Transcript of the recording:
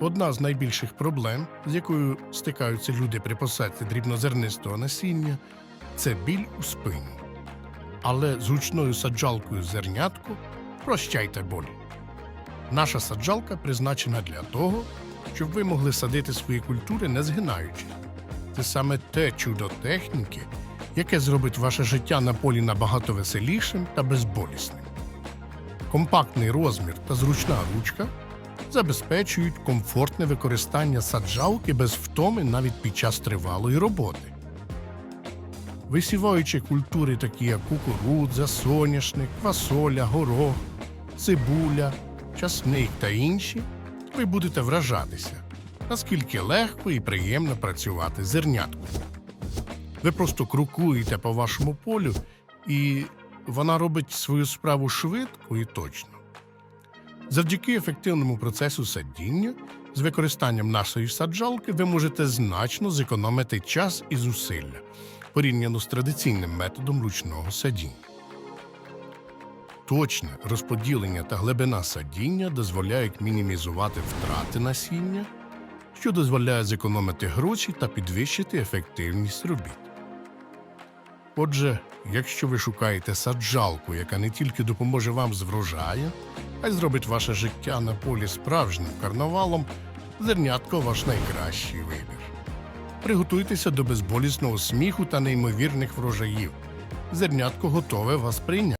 Одна з найбільших проблем, з якою стикаються люди при посадці дрібнозернистого насіння, це біль у спині. Але з ручною саджалкою зернятку прощайте болі. Наша саджалка призначена для того, щоб ви могли садити свої культури не згинаючи. Це саме те чудо техніки, яке зробить ваше життя на полі набагато веселішим та безболісним. Компактний розмір та зручна ручка забезпечують комфортне використання саджалки без втоми навіть під час тривалої роботи. Висіваючи культури, такі як кукурудза, соняшник, фасоля, горох, цибуля, часник та інші, ви будете вражатися, наскільки легко і приємно працювати з зернятком. Ви просто крокуєте по вашому полю, і вона робить свою справу швидко і точно. Завдяки ефективному процесу садіння з використанням нашої саджалки ви можете значно зекономити час і зусилля порівняно з традиційним методом ручного садіння. Точне розподілення та глибина садіння дозволяють мінімізувати втрати насіння, що дозволяє зекономити гроші та підвищити ефективність робіт. Отже, якщо ви шукаєте саджалку, яка не тільки допоможе вам з врожаєм, а й зробить ваше життя на полі справжнім карнавалом, зернятко ваш найкращий вибір. Приготуйтеся до безболісного сміху та неймовірних врожаїв. Зернятко готове вас прийняти.